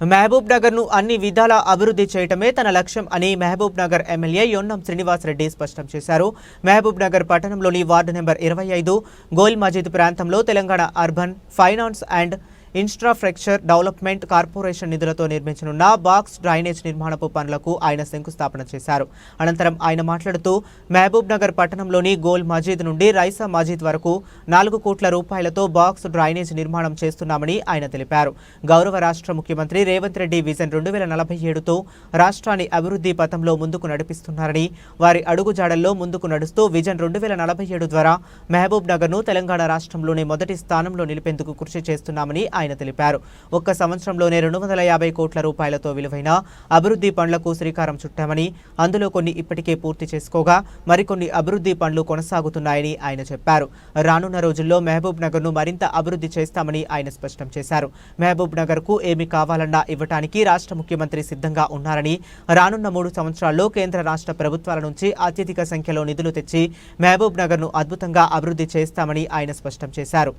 మహబూబ్ నగర్ను అన్ని విధాల అభివృద్ధి చేయటమే తన లక్ష్యం అని మహబూబ్ నగర్ ఎమ్మెల్యే యొన్నం శ్రీనివాసరెడ్డి స్పష్టం చేశారు. మహబూబ్ నగర్ పట్టణంలోని వార్డు నెంబర్ ఇరవై ఐదు గోల్ మజీద్ ప్రాంతంలో Telangana urban finance and infrastructure development corporation నిధులతో నిర్మించనున్న బాక్స్ డ్రైనేజ్ నిర్మాణపు పనులకు ఆయన శంకుస్థాపన చేశారు. అనంతరం ఆయన మాట్లాడుతూ మహబూబ్ నగర్ పట్టణంలోని గోల్ మజీద్ నుండి రైసా మజీద్ వరకు నాలుగు కోట్ల రూపాయలతో బాక్స్ డ్రైనేజ్ నిర్మాణం చేస్తున్నామని ఆయన తెలిపారు. గౌరవ రాష్ట్ర ముఖ్యమంత్రి రేవంత్ రెడ్డి విజన్ రెండు వేల నలభై ఏడుతో రాష్ట్రాన్ని అభివృద్ధి పథంలో ముందుకు నడిపిస్తున్నారని వారి అడుగుజాడల్లో ముందుకు నడుస్తూ విజన్ రెండు వేల నలభై ఏడు ద్వారా మహబూబ్ నగర్ను తెలంగాణ రాష్ట్రంలోనే మొదటి స్థానంలో నిలిపేందుకు కృషి చేస్తున్నామని ఆయన తెలిపారు. ఒక్క సంవత్సరంలోనే రెండు వందల యాభై కోట్ల రూపాయలతో విలువైన అభివృద్ధి పనులకు శ్రీకారం చుట్టామని అందులో కొన్ని ఇప్పటికే పూర్తి చేసుకోగా మరికొన్ని అభివృద్ధి పనులు కొనసాగుతున్నాయని ఆయన చెప్పారు. రానున్న రోజుల్లో మహబూబ్ నగర్ను మరింత అభివృద్ధి చేస్తామని ఆయన స్పష్టం చేశారు. మహబూబ్ నగర్కు ఏమి కావాలన్నా ఇవ్వటానికి రాష్ట్ర ముఖ్యమంత్రి సిద్ధంగా ఉన్నారని రానున్న మూడు సంవత్సరాల్లో కేంద్ర రాష్ట్ర ప్రభుత్వాల నుంచి అత్యధిక సంఖ్యలో నిధులు తెచ్చి మహబూబ్ నగర్ను అద్భుతంగా అభివృద్ధి చేస్తామని ఆయన స్పష్టం చేశారు.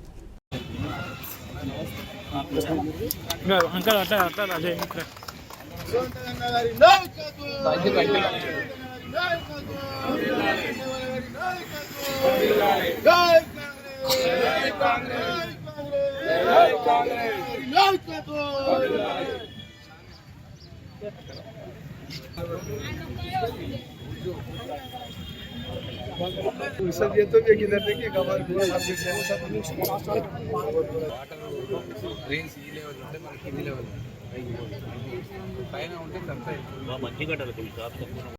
అంకల్ అట్లా అట్లా అదే ఇక్కడ ట్రైన్స్ ఈ లెవెల్ ఉంటే మనకి కింది లెవెల్ పైన ఉంటే మంచి గడ్డలు